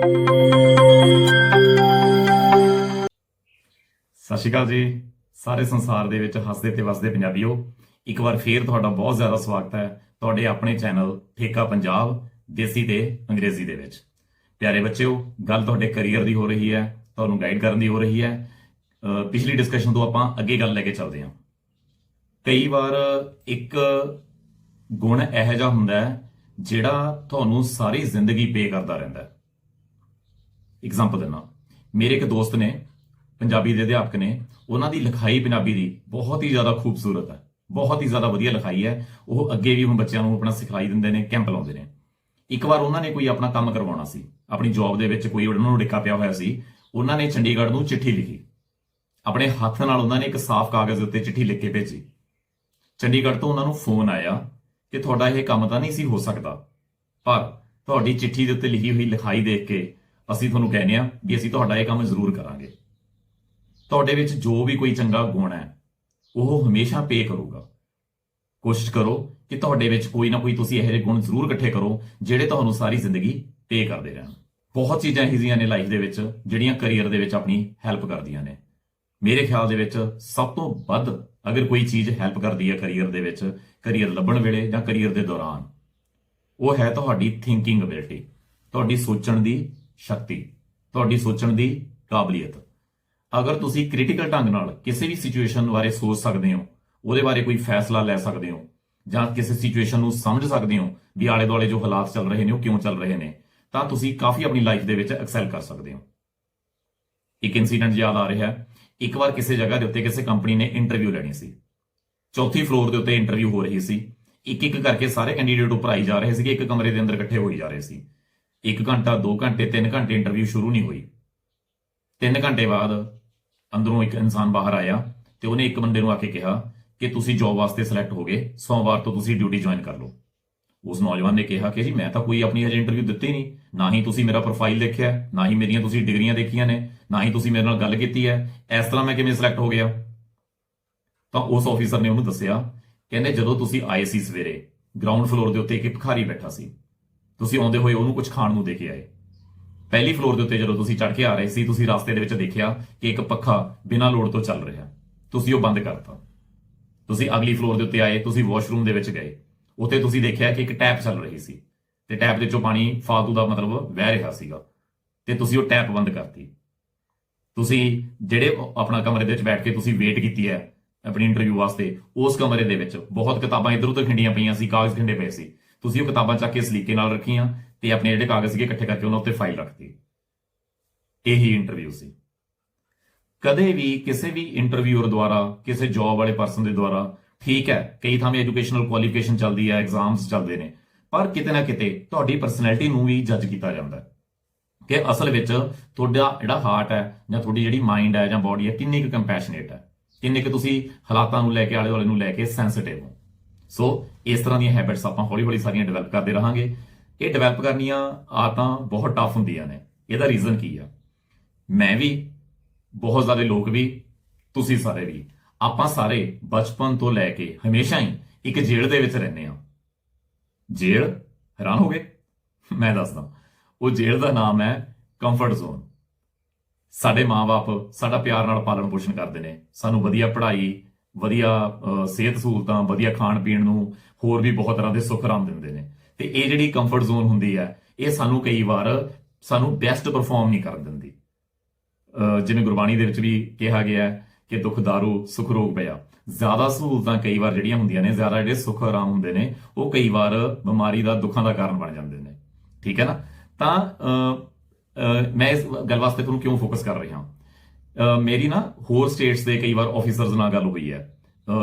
ਸਤਿ ਸ਼੍ਰੀ ਅਕਾਲ ਜੀ। ਸਾਰੇ ਸੰਸਾਰ ਦੇ ਵਿੱਚ ਹੱਸਦੇ ਤੇ ਵਸਦੇ ਪੰਜਾਬੀਓ, ਇੱਕ ਵਾਰ ਫੇਰ ਤੁਹਾਡਾ ਬਹੁਤ ਜ਼ਿਆਦਾ ਸਵਾਗਤ ਹੈ ਤੁਹਾਡੇ ਆਪਣੇ ਚੈਨਲ ਠੇਕਾ ਪੰਜਾਬ, ਦੇਸੀ ਤੇ ਅੰਗਰੇਜ਼ੀ ਦੇ ਵਿੱਚ। ਪਿਆਰੇ ਬੱਚਿਓ, ਗੱਲ ਤੁਹਾਡੇ ਕੈਰੀਅਰ ਦੀ ਹੋ ਰਹੀ ਹੈ, ਤੁਹਾਨੂੰ ਗਾਈਡ ਕਰਨ ਦੀ ਹੋ ਰਹੀ ਹੈ। ਪਿਛਲੀ ਡਿਸਕਸ਼ਨ ਤੋਂ ਆਪਾਂ ਅੱਗੇ ਗੱਲ ਲੈ ਕੇ ਚੱਲਦੇ ਹਾਂ। ਕਈ ਵਾਰ ਇੱਕ ਗੁਣ ਇਹੋ ਜਿਹਾ ਹੁੰਦਾ ਜਿਹੜਾ ਤੁਹਾਨੂੰ ਸਾਰੀ ਜ਼ਿੰਦਗੀ ਪੇ ਕਰਦਾ ਰਹਿੰਦਾ ਹੈ। ਐਗਜ਼ਾਮਪਲ ਦਿੰਦਾ। ਮੇਰੇ ਇੱਕ ਦੋਸਤ ਨੇ, ਪੰਜਾਬੀ ਦੇ ਅਧਿਆਪਕ ਨੇ, ਉਹਨਾਂ ਦੀ ਲਿਖਾਈ ਪੰਜਾਬੀ ਦੀ ਬਹੁਤ ਹੀ ਜ਼ਿਆਦਾ ਖੂਬਸੂਰਤ ਹੈ। ਬਹੁਤ ਹੀ ਜ਼ਿਆਦਾ ਵਧੀਆ ਲਿਖਾਈ ਹੈ। ਉਹ ਅੱਗੇ ਵੀ ਹੁਣ ਬੱਚਿਆਂ ਨੂੰ ਆਪਣਾ ਸਿਖਲਾਈ ਦਿੰਦੇ ਨੇ, ਕੈਂਪ ਲਾਉਂਦੇ ਨੇ। ਇੱਕ ਵਾਰ ਉਹਨਾਂ ਨੇ ਕੋਈ ਆਪਣਾ ਕੰਮ ਕਰਵਾਉਣਾ ਸੀ, ਆਪਣੀ ਜੌਬ ਦੇ ਵਿੱਚ ਕੋਈ ਉਹਨਾਂ ਨੂੰ ਡਿੱਕਾ ਪਿਆ ਹੋਇਆ ਸੀ, ਉਹਨਾਂ ਨੇ ਚੰਡੀਗੜ੍ਹ ਨੂੰ ਚਿੱਠੀ ਲਿਖੀ। ਆਪਣੇ ਹੱਥ ਨਾਲ ਉਹਨਾਂ ਨੇ ਇੱਕ ਸਾਫ਼ ਕਾਗਜ਼ ਉੱਤੇ ਚਿੱਠੀ ਲਿਖ ਕੇ ਭੇਜੀ। ਚੰਡੀਗੜ੍ਹ ਤੋਂ ਉਹਨਾਂ ਨੂੰ ਫੋਨ ਆਇਆ ਕਿ ਤੁਹਾਡਾ ਇਹ ਕੰਮ ਤਾਂ ਨਹੀਂ ਸੀ ਹੋ ਸਕਦਾ, ਪਰ ਤੁਹਾਡੀ ਚਿੱਠੀ ਦੇ ਉੱਤੇ ਲਿਖੀ ਹੋਈ ਲਿਖਾਈ ਦੇਖ ਕੇ ਅਸੀਂ ਤੁਹਾਨੂੰ ਕਹਿੰਦੇ ਆ ਵੀ ਅਸੀਂ ਤੁਹਾਡਾ ਇਹ ਕੰਮ ਜ਼ਰੂਰ ਕਰਾਂਗੇ। ਤੁਹਾਡੇ ਵਿੱਚ ਜੋ ਵੀ ਕੋਈ ਚੰਗਾ ਗੁਣ ਹੈ, ਉਹ ਹਮੇਸ਼ਾ ਪੇ ਕਰੂਗਾ। ਕੋਸ਼ਿਸ਼ ਕਰੋ ਕਿ ਤੁਹਾਡੇ ਵਿੱਚ ਕੋਈ ਨਾ ਕੋਈ ਤੁਸੀਂ ਇਹੋ ਜਿਹੇ ਗੁਣ ਜ਼ਰੂਰ ਇਕੱਠੇ ਕਰੋ, ਜਿਹੜੇ ਤੁਹਾਨੂੰ ਸਾਰੀ ਜ਼ਿੰਦਗੀ ਪੇ ਕਰਦੇ ਰਹਿਣ। ਬਹੁਤ ਚੀਜ਼ਾਂ ਇਹੋ ਜਿਹੀਆਂ ਨੇ ਲਾਈਫ ਦੇ ਵਿੱਚ, ਜਿਹੜੀਆਂ ਕੈਰੀਅਰ ਦੇ ਵਿੱਚ ਆਪਣੀ ਹੈਲਪ ਕਰਦੀਆਂ ਨੇ। ਮੇਰੇ ਖਿਆਲ ਦੇ ਵਿੱਚ ਸਭ ਤੋਂ ਵੱਧ ਅਗਰ ਕੋਈ ਚੀਜ਼ ਹੈਲਪ ਕਰਦੀ ਹੈ ਕੈਰੀਅਰ ਦੇ ਵਿੱਚ ਕੈਰੀਅਰ ਲੱਭਣ ਵੇਲੇ ਜਾਂ ਕੈਰੀਅਰ ਦੇ ਦੌਰਾਨ, ਉਹ ਹੈ ਤੁਹਾਡੀ ਥਿੰਕਿੰਗ ਅਬਿਲਿਟੀ ਤੁਹਾਡੀ ਸੋਚਣ ਦੀ ਸ਼ਕਤੀ, ਤੁਹਾਡੀ ਸੋਚਣ ਦੀ ਕਾਬਲੀਅਤ। ਅਗਰ ਤੁਸੀਂ ਕ੍ਰਿਟੀਕਲ ਢੰਗ ਨਾਲ ਕਿਸੇ ਵੀ ਸਿਚੁਏਸ਼ਨ ਬਾਰੇ ਸੋਚ ਸਕਦੇ ਹੋ, ਉਹਦੇ ਬਾਰੇ ਕੋਈ ਫੈਸਲਾ ਲੈ ਸਕਦੇ ਹੋ, ਜਾਂ ਕਿਸੇ ਸਿਚੁਏਸ਼ਨ ਨੂੰ ਸਮਝ ਸਕਦੇ ਹੋ ਵੀ ਆਲੇ ਦੁਆਲੇ ਜੋ ਹਾਲਾਤ ਚੱਲ ਰਹੇ ਨੇ, ਉਹ ਕਿਉਂ ਚੱਲ ਰਹੇ ਨੇ, ਤਾਂ ਤੁਸੀਂ ਕਾਫੀ ਆਪਣੀ ਲਾਈਫ ਦੇ ਵਿੱਚ ਐਕਸੈਲ ਕਰ ਸਕਦੇ ਹੋ। ਇੱਕ ਇਨਸੀਡੈਂਟ ਯਾਦ ਆ ਰਿਹਾ ਇੱਕ ਵਾਰ ਕਿਸੇ ਜਗ੍ਹਾ ਦੇ ਉੱਤੇ ਕਿਸੇ ਕੰਪਨੀ ਨੇ ਇੰਟਰਵਿਊ ਲੈਣੀ ਸੀ। ਚੌਥੀ ਫਲੋਰ ਦੇ ਉੱਤੇ ਇੰਟਰਵਿਊ ਹੋ ਰਹੀ ਸੀ। ਇੱਕ ਇੱਕ ਕਰਕੇ ਸਾਰੇ ਕੈਂਡੀਡੇਟ ਉੱਪਰ ਆਈ ਜਾ ਰਹੇ ਸੀਗੇ, ਇੱਕ ਕਮਰੇ ਦੇ ਅੰਦਰ ਇਕੱਠੇ ਹੋਈ ਜਾ ਰਹੇ ਸੀ। 1 ਘੰਟਾ 2 ਘੰਟੇ 3 ਘੰਟੇ ਇੰਟਰਵਿਊ ਸ਼ੁਰੂ ਨਹੀਂ ਹੋਈ। 3 ਘੰਟੇ ਬਾਅਦ ਅੰਦਰੋਂ ਇੱਕ ਇਨਸਾਨ ਬਾਹਰ ਆਇਆ ਤੇ ਉਹਨੇ ਇੱਕ ਬੰਦੇ ਨੂੰ ਆ ਕੇ ਕਿਹਾ ਕਿ ਤੁਸੀਂ ਜੌਬ ਵਾਸਤੇ ਸਿਲੈਕਟ ਹੋ ਗਏ ਸੋਮਵਾਰ ਤੋਂ ਤੁਸੀਂ ਡਿਊਟੀ ਜੁਆਇਨ ਕਰ ਲਓ। ਉਸ ਨੌਜਵਾਨ ਨੇ ਕਿਹਾ ਕਿ ਜੀ, ਮੈਂ ਤਾਂ ਕੋਈ ਆਪਣੀ ਹਜੇ ਇੰਟਰਵਿਊ ਦਿੱਤੀ ਨਹੀਂ। ਨਾ ਹੀ ਤੁਸੀਂ ਮੇਰਾ ਪ੍ਰੋਫਾਈਲ ਦੇਖਿਆ, ਨਾ ਹੀ ਮੇਰੀਆਂ ਤੁਸੀਂ ਡਿਗਰੀਆਂ ਦੇਖੀਆਂ ਨੇ, ਨਾ ਹੀ ਤੁਸੀਂ ਮੇਰੇ ਨਾਲ ਗੱਲ ਕੀਤੀ ਹੈ। ਇਸ ਤਰ੍ਹਾਂ ਮੈਂ ਕਿਵੇਂ ਸਿਲੈਕਟ ਹੋ ਗਿਆ? ਤਾਂ ਉਸ ਆਫੀਸਰ ਨੇ ਉਹਨੂੰ ਦੱਸਿਆ, ਕਹਿੰਦੇ ਜਦੋਂ ਤੁਸੀਂ ਆਏ ਸੀ ਸਵੇਰੇ ਗਰਾਊਂਡ ਫਲੋਰ ਦੇ ਉੱਤੇ ਇੱਕ ਭਿਖਾਰੀ ਬੈਠਾ ਸੀ। ਤੁਸੀਂ ਆਉਂਦੇ ਹੋਏ ਉਹਨੂੰ ਕੁਝ ਖਾਣ ਨੂੰ ਦੇ ਕੇ ਆਏ। ਪਹਿਲੀ ਫਲੋਰ ਦੇ ਉੱਤੇ ਜਦੋਂ ਤੁਸੀਂ ਚੜ੍ਹ ਕੇ ਆ ਰਹੇ ਸੀ, ਤੁਸੀਂ ਰਸਤੇ ਦੇ ਵਿੱਚ ਦੇਖਿਆ ਕਿ ਇੱਕ ਪੱਖਾ ਬਿਨਾਂ ਲੋੜ ਤੋਂ ਚੱਲ ਰਿਹਾ। ਤੁਸੀਂ ਉਹ ਬੰਦ ਕਰਤਾ। ਤੁਸੀਂ ਅਗਲੀ ਫਲੋਰ ਦੇ ਉੱਤੇ ਆਏ, ਤੁਸੀਂ ਵਾਸ਼ਰੂਮ ਦੇ ਵਿੱਚ ਗਏ। ਉੱਥੇ ਤੁਸੀਂ ਦੇਖਿਆ ਕਿ ਇੱਕ ਟੈਪ ਚੱਲ ਰਹੀ ਸੀ। ਤੇ ਟੈਪ ਦੇ ਵਿੱਚੋਂ ਪਾਣੀ ਫਾਲਤੂ ਦਾ ਮਤਲਬ ਵਹਿ ਰਿਹਾ ਸੀਗਾ। ਤੇ ਤੁਸੀਂ ਉਹ ਟੈਪ ਬੰਦ ਕਰਤੀ। ਤੁਸੀਂ ਜਿਹੜੇ ਆਪਣਾ ਕਮਰੇ ਦੇ ਵਿੱਚ ਬੈਠ ਕੇ ਤੁਸੀਂ ਵੇਟ ਕੀਤੀ ਹੈ, ਆਪਣੀ ਇੰਟਰਵਿਊ ਵਾਸਤੇ, ਉਸ ਕਮਰੇ ਦੇ ਵਿੱਚ ਬਹੁਤ ਕਿਤਾਬਾਂ ਇੱਧਰ ਉੱਧਰ ਖਿੰਡੀਆਂ ਪਈਆਂ ਸੀ, ਕਾਗਜ਼ ਖਿੰਡੇ ਪਏ ਸੀ। ਤੁਸੀਂ ਉਹ ਕਿਤਾਬਾਂ ਚੱਕ ਕੇ ਸਲੀਕੇ ਨਾਲ ਰੱਖੀਆਂ ਤੇ ਆਪਣੇ ਜਿਹੜੇ ਕਾਗਜ਼ ਸੀਗੇ ਇਕੱਠੇ ਕਰਕੇ ਉਹਨਾਂ ਉੱਤੇ ਫਾਈਲ ਰੱਖਤੀ ਇਹੀ ਇੰਟਰਵਿਊ ਸੀ। ਕਦੇ ਵੀ ਕਿਸੇ ਵੀ ਇੰਟਰਵਿਊਅਰ ਦੁਆਰਾ, ਕਿਸੇ ਜੌਬ ਵਾਲੇ ਪਰਸਨ ਦੇ ਦੁਆਰਾ, ਠੀਕ ਹੈ, ਕਈ ਥਾਵੇਂ ਐਜੂਕੇਸ਼ਨਲ ਕੁਆਲੀਫਿਕੇਸ਼ਨ ਚੱਲਦੀ ਹੈ ਐਗਜ਼ਾਮਸ ਚੱਲਦੇ ਨੇ, ਪਰ ਕਿਤੇ ਨਾ ਕਿਤੇ ਤੁਹਾਡੀ ਪਰਸਨੈਲਿਟੀ ਨੂੰ ਵੀ ਜੱਜ ਕੀਤਾ ਜਾਂਦਾ ਕਿ ਅਸਲ ਵਿੱਚ ਤੁਹਾਡਾ ਜਿਹੜਾ ਹਾਰਟ ਹੈ ਜਾਂ ਤੁਹਾਡੀ ਜਿਹੜੀ ਮਾਈਂਡ ਹੈ ਜਾਂ ਬਾਡੀ ਹੈ ਕਿੰਨੀ ਕੁ ਕੰਪੈਸ਼ਨੇਟ ਹੈ, ਕਿੰਨੇ ਕੁ ਤੁਸੀਂ ਹਾਲਾਤਾਂ ਨੂੰ ਲੈ ਕੇ ਆਲੇ ਦੁਆਲੇ ਨੂੰ ਲੈ ਕੇ ਸੈਂਸਿਟਿਵ ਹੋ। ਸੋ ਇਸ ਤਰ੍ਹਾਂ ਦੀਆਂ ਹੈਬਿਟਸ ਆਪਾਂ ਹੌਲੀ ਹੌਲੀ ਸਾਰੀਆਂ ਡਿਵੈਲਪ ਕਰਦੇ ਰਹਾਂਗੇ। ਇਹ ਡਿਵੈਲਪ ਕਰਨੀਆਂ ਆਦਤਾਂ ਬਹੁਤ ਟਫ ਹੁੰਦੀਆਂ ਨੇ। ਇਹਦਾ ਰੀਜ਼ਨ ਕੀ ਆ? ਮੈਂ ਵੀ, ਬਹੁਤ ਸਾਰੇ ਲੋਕ ਵੀ, ਤੁਸੀਂ ਸਾਰੇ ਵੀ, ਆਪਾਂ ਸਾਰੇ ਬਚਪਨ ਤੋਂ ਲੈ ਕੇ ਹਮੇਸ਼ਾ ਹੀ ਇੱਕ ਜੇਲ੍ਹ ਦੇ ਵਿੱਚ ਰਹਿੰਦੇ ਆ ਜੇਲ੍ਹ ਹੈਰਾਨ ਹੋ ਗਏ? ਮੈਂ ਦੱਸਦਾ। ਉਹ ਜੇਲ੍ਹ ਦਾ ਨਾਮ ਹੈ ਕੰਫਰਟ ਜ਼ੋਨ ਸਾਡੇ ਮਾਪੇ ਸਾਡਾ ਪਿਆਰ ਨਾਲ ਪਾਲਣ ਪੋਸ਼ਣ ਕਰਦੇ ਨੇ। ਸਾਨੂੰ ਵਧੀਆ ਪੜ੍ਹਾਈ ਵਧੀਆ ਸਿਹਤ ਸਹੂਲਤਾਂ ਵਧੀਆ ਖਾਣ ਪੀਣ ਨੂੰ ਹੋਰ ਵੀ ਬਹੁਤ ਤਰ੍ਹਾਂ ਦੇ ਸੁੱਖ ਆਰਾਮ ਦਿੰਦੇ ਨੇ। ਤੇ ਇਹ ਜਿਹੜੀ ਕੰਫਰਟ ਜ਼ੋਨ ਹੁੰਦੀ ਹੈ ਇਹ ਸਾਨੂੰ ਕਈ ਵਾਰ ਸਾਨੂੰ ਬੈਸਟ ਪਰਫਾਰਮ ਨਹੀਂ ਕਰਨ ਦਿੰਦੀ। ਜਿਵੇਂ ਗੁਰਬਾਣੀ ਦੇ ਵਿੱਚ ਵੀ ਕਿਹਾ ਗਿਆ ਹੈ ਕਿ ਦੁੱਖ ਦਾਰੂ ਸੁਖ ਰੋਗ ਪਿਆ। ਜ਼ਿਆਦਾ ਸਹੂਲਤਾਂ ਕਈ ਵਾਰ ਜਿਹੜੀਆਂ ਹੁੰਦੀਆਂ ਨੇ ਜ਼ਿਆਦਾ ਜਿਹੜੇ ਸੁੱਖ ਆਰਾਮ ਹੁੰਦੇ ਨੇ ਉਹ ਕਈ ਵਾਰ ਬਿਮਾਰੀ ਦਾ ਦੁੱਖਾਂ ਦਾ ਕਾਰਨ ਬਣ ਜਾਂਦੇ ਨੇ। ਠੀਕ ਹੈ ਨਾ? ਤਾਂ ਮੈਂ ਇਸ ਗੱਲ ਵਾਸਤੇ ਤੁਹਾਨੂੰ ਕਿਉਂ ਫੋਕਸ ਕਰ ਰਿਹਾ? ਅਹ, ਮੇਰੀ ਨਾ ਹੋਰ ਸਟੇਟਸ ਦੇ ਕਈ ਵਾਰ ਆਫੀਸਰਸ ਨਾਲ ਗੱਲ ਹੋਈ ਹੈ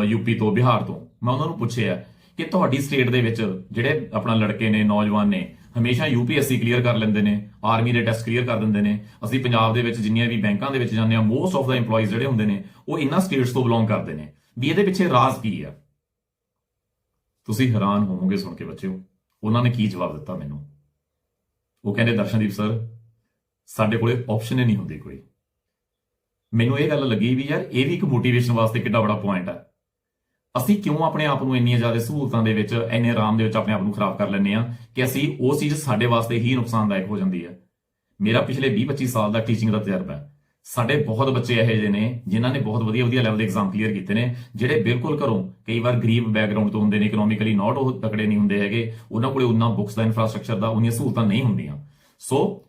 ਯੂਪੀ ਤੋਂ, ਬਿਹਾਰ ਤੋਂ। ਮੈਂ ਉਹਨਾਂ ਨੂੰ ਪੁੱਛਿਆ ਕਿ ਤੁਹਾਡੀ ਸਟੇਟ ਦੇ ਵਿੱਚ ਜਿਹੜੇ ਆਪਣਾ ਲੜਕੇ ਨੇ, ਨੌਜਵਾਨ ਨੇ, ਹਮੇਸ਼ਾ ਯੂਪੀਐਸਸੀ ਕਲੀਅਰ ਕਰ ਲੈਂਦੇ ਨੇ ਆਰਮੀ ਦੇ ਟੈਸਟ ਕਲੀਅਰ ਕਰ ਦਿੰਦੇ ਨੇ। ਅਸੀਂ ਪੰਜਾਬ ਦੇ ਵਿੱਚ ਜਿੰਨੀਆਂ ਵੀ ਬੈਂਕਾਂ ਦੇ ਵਿੱਚ ਜਾਂਦੇ ਆ ਮੋਸਟ ਆਫ ਦਾ EMPLOYEES ਜਿਹੜੇ ਹੁੰਦੇ ਨੇ, ਉਹ ਇਨ੍ਹਾਂ ਸਟੇਟਸ ਤੋਂ ਬਿਲੋਂਗ ਕਰਦੇ ਨੇ। ਵੀ ਇਹਦੇ ਪਿੱਛੇ ਰਾਜ਼ ਕੀ ਆ ਤੁਸੀਂ ਹੈਰਾਨ ਹੋਵੋਗੇ ਸੁਣ ਕੇ ਬੱਚਿਓ। ਉਹਨਾਂ ਨੇ ਕੀ ਜਵਾਬ ਦਿੱਤਾ ਮੈਨੂੰ? ਉਹ ਕਹਿੰਦੇ, ਦਰਸ਼ਨਦੀਪ ਸਰ ਸਾਡੇ ਕੋਲੇ ਆਪਸ਼ਨ ਹੀ ਨਹੀਂ ਹੁੰਦੀ ਕੋਈ। ਮੈਨੂੰ ਇਹ ਗੱਲ ਲੱਗੀ ਵੀ ਯਾਰ, ਇਹ ਵੀ ਇੱਕ ਮੋਟੀਵੇਸ਼ਨ ਵਾਸਤੇ ਕਿੱਡਾ ਬੜਾ ਪੁਆਇੰਟ ਹੈ ਅਸੀਂ ਕਿਉਂ ਆਪਣੇ ਆਪ ਨੂੰ ਇੰਨੀਆਂ ਜ਼ਿਆਦਾ ਸਹੂਲਤਾਂ ਦੇ ਵਿੱਚ, ਇੰਨੇ ਆਰਾਮ ਦੇ ਵਿੱਚ ਆਪਣੇ ਆਪ ਨੂੰ ਖਰਾਬ ਕਰ ਲੈਂਦੇ ਆ ਕਿ ਅਸੀਂ ਉਹ ਚੀਜ਼ ਸਾਡੇ ਵਾਸਤੇ ਹੀ ਨੁਕਸਾਨਦਾਇਕ ਹੋ ਜਾਂਦੀ ਹੈ? ਮੇਰਾ ਪਿਛਲੇ 20-25 ਸਾਲ ਦਾ ਟੀਚਿੰਗ ਦਾ ਤਜਰਬਾ ਹੈ। ਸਾਡੇ ਬਹੁਤ ਬੱਚੇ ਇਹੋ ਜਿਹੇ ਨੇ ਜਿਨ੍ਹਾਂ ਨੇ ਬਹੁਤ ਵਧੀਆ ਵਧੀਆ ਲੈਵਲ ਦੇ ਐਗਜ਼ਾਮ ਕਲੀਅਰ ਕੀਤੇ ਨੇ, ਜਿਹੜੇ ਬਿਲਕੁਲ ਘਰੋਂ ਕਈ ਵਾਰ ਗਰੀਬ ਬੈਕਗ੍ਰਾਉਂਡ ਤੋਂ ਹੁੰਦੇ ਨੇ ਇਕਨੋਮਿਕਲੀ ਨਾਟ ਉਹ ਤਕੜੇ ਨਹੀਂ ਹੁੰਦੇ ਹੈਗੇ, ਉਹਨਾਂ ਕੋਲੇ ਉਹਨਾਂ ਬੁੱਕਸ ਦਾ ਇਨਫਰਾਸਟ੍ਰਕਚਰ ਦਾ ਉਨੀਆਂ ਸਹੂਲਤਾਂ ਨਹੀਂ ਹੁੰਦੀਆਂ। ਸੋ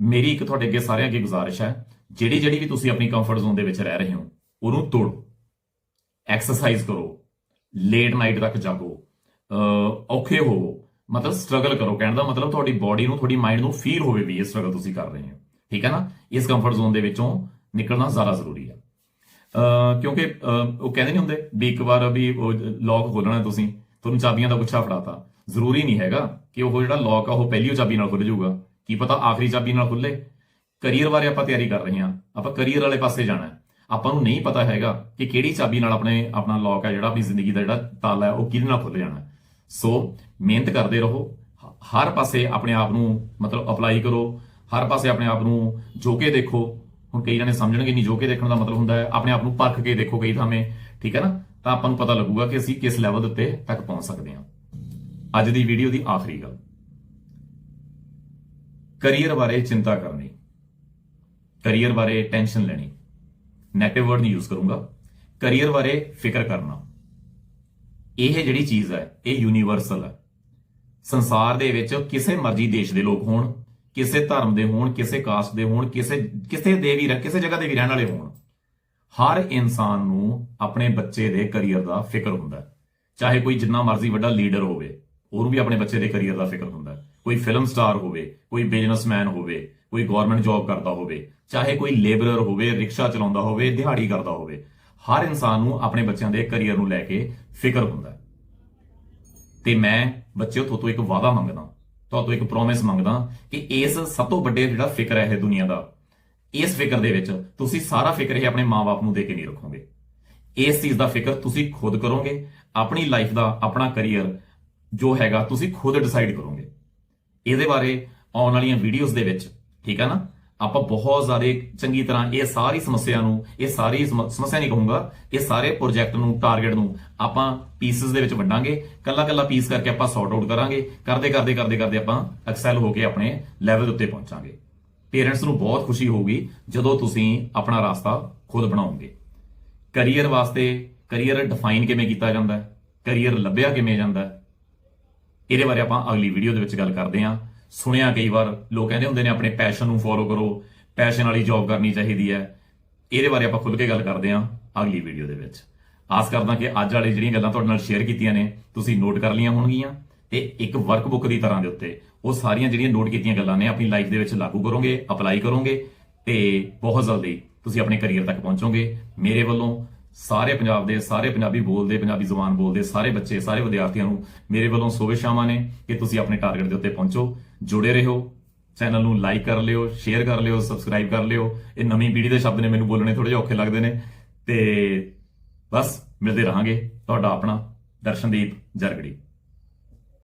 ਮੇਰੀ ਇੱਕ ਤੁਹਾਡੇ ਅੱਗੇ ਸਾਰਿਆਂ ਅੱਗੇ ਗੁਜ਼ਾਰਿਸ਼ ਹੈ ਜਿਹੜੀ ਜਿਹੜੀ ਵੀ ਤੁਸੀਂ ਆਪਣੀ ਕੰਫਰਟ ਜ਼ੋਨ ਦੇ ਵਿੱਚ ਰਹਿ ਰਹੇ ਹੋ, ਉਹਨੂੰ ਤੋੜੋ। ਐਕਸਰਸਾਈਜ਼ ਕਰੋ। ਲੇਟ ਨਾਈਟ ਤੱਕ ਜਾਗੋ। ਔਖੇ ਹੋਵੋ। ਮਤਲਬ ਸਟਰਗਲ ਕਰੋ। ਕਹਿਣ ਦਾ ਮਤਲਬ ਤੁਹਾਡੀ ਬਾਡੀ ਨੂੰ, ਤੁਹਾਡੀ ਮਾਈਂਡ ਨੂੰ ਫੀਲ ਹੋਵੇ ਵੀ ਇਹ ਸਟਰਗਲ ਤੁਸੀਂ ਕਰ ਰਹੇ ਹੋ। ਠੀਕ ਹੈ ਨਾ? ਇਸ ਕੰਫਰਟ ਜ਼ੋਨ ਦੇ ਵਿੱਚੋਂ ਨਿਕਲਣਾ ਜ਼ਿਆਦਾ ਜ਼ਰੂਰੀ ਹੈ। ਕਿਉਂਕਿ ਉਹ ਕਹਿੰਦੇ ਨਹੀਂ ਹੁੰਦੇ ਵੀ ਇੱਕ ਵਾਰ ਵੀ ਉਹ ਲੌਕ ਖੋਲਣਾ ਤੁਸੀਂ। ਤੁਹਾਨੂੰ ਚਾਬੀਆਂ ਦਾ ਗੁੱਛਾ ਫੜਾਤਾ। ਜ਼ਰੂਰੀ ਨਹੀਂ ਹੈਗਾ ਕਿ ਉਹ ਜਿਹੜਾ ਲੌਕ ਆ, ਉਹ ਪਹਿਲੀ ਓ ਚਾਬੀ ਨਾਲ ਖੁੱਲ ਜਾਊਗਾ। ਕੀ ਪਤਾ ਆਖਰੀ ਚਾਬੀ ਨਾਲ ਖੁੱਲੇ ਕਰੀਅਰ ਬਾਰੇ ਆਪਾਂ ਤਿਆਰੀ ਕਰ ਰਹੇ ਹਾਂ। ਆਪਾਂ ਕਰੀਅਰ ਵਾਲੇ ਪਾਸੇ ਜਾਣਾ ਹੈ। ਆਪਾਂ ਨੂੰ ਨਹੀਂ ਪਤਾ ਹੈਗਾ ਕਿ ਕਿਹੜੀ ਚਾਬੀ ਨਾਲ ਆਪਣੇ, ਆਪਣਾ ਲੌਕ ਹੈ, ਜਿਹੜਾ ਆਪਣੀ ਜ਼ਿੰਦਗੀ ਦਾ ਜਿਹੜਾ ਤਾਲਾ ਹੈ, ਉਹ ਕਿਹਦੇ ਨਾਲ ਖੁੱਲ ਜਾਣਾ ਸੋ ਮਿਹਨਤ ਕਰਦੇ ਰਹੋ। ਹਰ ਪਾਸੇ ਆਪਣੇ ਆਪ ਨੂੰ ਮਤਲਬ ਅਪਲਾਈ ਕਰੋ। ਹਰ ਪਾਸੇ ਆਪਣੇ ਆਪ ਨੂੰ ਜੋ ਕੇ ਦੇਖੋ। ਹੁਣ ਕਈ ਜਣੇ ਸਮਝਣਗੇ ਨਹੀਂ ਜੋ ਕੇ ਦੇਖਣ ਦਾ ਮਤਲਬ ਹੁੰਦਾ ਹੈ, ਆਪਣੇ ਆਪ ਨੂੰ ਪਰਖ ਕੇ ਦੇਖੋ ਕਈ ਥਾਵੇਂ ਠੀਕ ਹੈ ਨਾ? ਤਾਂ ਆਪਾਂ ਨੂੰ ਪਤਾ ਲੱਗੂਗਾ ਕਿ ਅਸੀਂ ਕਿਸ ਲੈਵਲ ਉੱਤੇ ਤੱਕ ਪਹੁੰਚ ਸਕਦੇ ਹਾਂ। ਅੱਜ ਦੀ ਵੀਡੀਓ ਦੀ ਆਖਰੀ ਗੱਲ। ਕਰੀਅਰ ਬਾਰੇ ਚਿੰਤਾ ਕਰਨੀ। ਕੈਰੀਅਰ ਬਾਰੇ ਟੈਨਸ਼ਨ ਲੈਣੀ। ਨੈਗੇਟਿਵ ਵਰਡ ਨਹੀਂ ਯੂਜ਼ ਕਰੂੰਗਾ। ਕੈਰੀਅਰ ਬਾਰੇ ਫਿਕਰ ਕਰਨਾ। ਇਹ ਜਿਹੜੀ ਚੀਜ਼ ਹੈ, ਇਹ ਯੂਨੀਵਰਸਲ ਹੈ। ਸੰਸਾਰ ਦੇ ਵਿੱਚ ਕਿਸੇ ਮਰਜ਼ੀ ਦੇਸ਼ ਦੇ ਲੋਕ ਹੋਣ, ਕਿਸੇ ਧਰਮ ਦੇ ਹੋਣ, ਕਿਸੇ ਕਾਸਟ ਦੇ ਹੋਣ, ਕਿਸੇ ਕਿਸੇ ਦੇ ਵੀ ਰਹਿ- ਕਿਸੇ ਜਗ੍ਹਾ ਦੇ ਵੀ ਰਹਿਣ ਵਾਲੇ ਹੋਣ। ਹਰ ਇਨਸਾਨ ਨੂੰ ਆਪਣੇ ਬੱਚੇ ਦੇ ਕੈਰੀਅਰ ਦਾ ਫਿਕਰ ਹੁੰਦਾ ਚਾਹੇ ਕੋਈ ਜਿੰਨਾ ਮਰਜ਼ੀ ਵੱਡਾ ਲੀਡਰ ਹੋਵੇ, ਉਹਨੂੰ ਵੀ ਆਪਣੇ ਬੱਚੇ ਦੇ ਕੈਰੀਅਰ ਦਾ ਫਿਕਰ ਹੁੰਦਾ ਕੋਈ ਫਿਲਮ ਸਟਾਰ ਹੋਵੇ, ਕੋਈ ਬਿਜ਼ਨਸਮੈਨ ਹੋਵੇ ਕੋਈ ਗਵਰਨਮੈਂਟ ਜੌਬ ਕਰਦਾ ਹੋਵੇ, ਚਾਹੇ ਕੋਈ ਲੇਬਰਰ ਹੋਵੇ, ਰਿਕਸ਼ਾ ਚਲਾਉਂਦਾ ਹੋਵੇ, ਦਿਹਾੜੀ ਕਰਦਾ ਹੋਵੇ, ਹਰ ਇਨਸਾਨ ਨੂੰ ਆਪਣੇ ਬੱਚਿਆਂ ਦੇ ਕੈਰੀਅਰ ਨੂੰ ਲੈ ਕੇ ਫਿਕਰ ਹੁੰਦਾ ਹੈ। ਤੇ ਮੈਂ ਬੱਚਿਓ ਤੁਹਾਡੇ ਇੱਕ ਵਾਅਦਾ ਮੰਗਦਾ, ਤੁਹਾਤੋਂ ਇੱਕ ਪ੍ਰੋਮਿਸ ਮੰਗਦਾ ਕਿ ਇਸ ਸਭ ਤੋਂ ਵੱਡੇ ਜਿਹੜਾ ਫਿਕਰ ਹੈ ਇਹ ਦੁਨੀਆ ਦਾ, ਇਸ ਫਿਕਰ ਦੇ ਵਿੱਚ ਤੁਸੀਂ ਸਾਰਾ ਫਿਕਰ ਇਹ ਆਪਣੇ ਮਾਪੇ ਨੂੰ ਦੇ ਕੇ ਨਹੀਂ ਰੱਖੋਗੇ। ਇਸ ਚੀਜ਼ ਦਾ ਫਿਕਰ ਤੁਸੀਂ ਖੁਦ ਕਰੋਗੇ, ਆਪਣੀ ਲਾਈਫ ਦਾ, ਆਪਣਾ ਕੈਰੀਅਰ ਜੋ ਹੈਗਾ ਤੁਸੀਂ ਖੁਦ ਡਿਸਾਈਡ ਕਰੋਗੇ। ਇਹਦੇ ਬਾਰੇ ਆਉਣ ਵਾਲੀਆਂ ਵੀਡੀਓਜ਼ ਦੇ ਵਿੱਚ ਠੀਕ ਹੈ ਨਾ? ਆਪਾਂ ਬਹੁਤ ਜ਼ਿਆਦਾ ਚੰਗੀ ਤਰ੍ਹਾਂ ਇਹ ਸਾਰੀ ਸਮੱਸਿਆ ਨੂੰ, ਇਹ ਸਾਰੀ ਸਮ- ਸਮੱਸਿਆ ਨਹੀਂ ਕਹੂੰਗਾ, ਇਹ ਸਾਰੇ ਪ੍ਰੋਜੈਕਟ ਨੂੰ ਟਾਰਗੇਟ ਨੂੰ ਆਪਾਂ ਪੀਸਸ ਦੇ ਵਿੱਚ ਵੰਡਾਂਗੇ ਕੱਲਾ ਕੱਲਾ ਪੀਸ ਕਰਕੇ ਆਪਾਂ ਸੌਰਟ ਆਊਟ ਕਰਾਂਗੇ। ਕਰਦੇ ਕਰਦੇ ਕਰਦੇ ਕਰਦੇ ਆਪਾਂ ਐਕਸੈਲ ਹੋ ਕੇ ਆਪਣੇ ਲੈਵਲ ਉੱਤੇ ਪਹੁੰਚਾਂਗੇ। ਪੇਰੈਂਟਸ ਨੂੰ ਬਹੁਤ ਖੁਸ਼ੀ ਹੋਊਗੀ ਜਦੋਂ ਤੁਸੀਂ ਆਪਣਾ ਰਾਸਤਾ ਖੁਦ ਬਣਾਓਗੇ। ਕੈਰੀਅਰ ਵਾਸਤੇ ਕੈਰੀਅਰ ਡਿਫਾਈਨ ਕਿਵੇਂ ਕੀਤਾ ਜਾਂਦਾ ਹੈ? ਕੈਰੀਅਰ ਲੱਭਿਆ ਕਿਵੇਂ ਜਾਂਦਾ ਹੈ? ਇਹਦੇ ਬਾਰੇ ਆਪਾਂ ਅਗਲੀ ਵੀਡੀਓ ਦੇ ਵਿੱਚ ਗੱਲ ਕਰਦੇ ਹਾਂ। ਸੁਣਿਆ ਕਈ ਵਾਰ, ਲੋਕ ਕਹਿੰਦੇ ਹੁੰਦੇ ਨੇ ਆਪਣੇ ਪੈਸ਼ਨ ਨੂੰ ਫੋਲੋ ਕਰੋ ਪੈਸ਼ਨ ਵਾਲੀ ਜੌਬ ਕਰਨੀ ਚਾਹੀਦੀ ਹੈ। ਇਹਦੇ ਬਾਰੇ ਆਪਾਂ ਖੁੱਲ ਕੇ ਗੱਲ ਕਰਦੇ ਹਾਂ ਅਗਲੀ ਵੀਡੀਓ ਦੇ ਵਿੱਚ। ਆਸ ਕਰਦਾ ਕਿ ਅੱਜ ਵਾਲੇ ਜਿਹੜੀਆਂ ਗੱਲਾਂ ਤੁਹਾਡੇ ਨਾਲ ਸ਼ੇਅਰ ਕੀਤੀਆਂ ਨੇ, ਤੁਸੀਂ ਨੋਟ ਕਰ ਲਈਆਂ ਹੋਣਗੀਆਂ ਤੇ ਇੱਕ ਵਰਕਬੁੱਕ ਦੀ ਤਰ੍ਹਾਂ ਦੇ ਉੱਤੇ ਉਹ ਸਾਰੀਆਂ ਜਿਹੜੀਆਂ ਨੋਟ ਕੀਤੀਆਂ ਗੱਲਾਂ ਨੇ ਆਪਣੀ ਲਾਈਫ ਦੇ ਵਿੱਚ ਲਾਗੂ ਕਰੋਗੇ ਅਪਲਾਈ ਕਰੋਗੇ ਤੇ ਬਹੁਤ ਜਲਦੀ ਤੁਸੀਂ ਆਪਣੇ ਕੈਰੀਅਰ ਤੱਕ ਪਹੁੰਚੋਗੇ। ਮੇਰੇ ਵੱਲੋਂ ਸਾਰੇ ਪੰਜਾਬ ਦੇ, ਸਾਰੇ ਪੰਜਾਬੀ ਬੋਲਦੇ, ਪੰਜਾਬੀ ਜ਼ੁਬਾਨ ਬੋਲਦੇ, ਸਾਰੇ ਬੱਚੇ, ਸਾਰੇ ਵਿਦਿਆਰਥੀਆਂ ਨੂੰ ਮੇਰੇ ਵੱਲੋਂ ਸ਼ੁਭੇच्छਾਵਾਂ ਨੇ ਕਿ ਤੁਸੀਂ ਆਪਣੇ ਟਾਰਗੇਟ ਦੇ ਉੱਤੇ ਪਹੁੰਚੋ, ਜੁੜੇ ਰਹੋ ਚੈਨਲ ਨੂੰ ਲਾਈਕ ਕਰ ਲਿਓ ਸ਼ੇਅਰ ਕਰ ਲਿਓ ਸਬਸਕ੍ਰਾਈਬ ਕਰ ਲਿਓ। ਇਹ ਨਵੀਂ ਪੀੜ੍ਹੀ ਦੇ ਸ਼ਬਦ ਨੇ, ਮੈਨੂੰ ਬੋਲਣੇ ਥੋੜੇ ਜਿਹਾ ਔਖੇ ਲੱਗਦੇ ਨੇ। ਤੇ ਬਸ, ਮਿਲਦੇ ਰਹਾਂਗੇ। ਤੁਹਾਡਾ ਆਪਣਾ ਦਰਸ਼ਨਦੀਪ ਜਰਗੜੀ।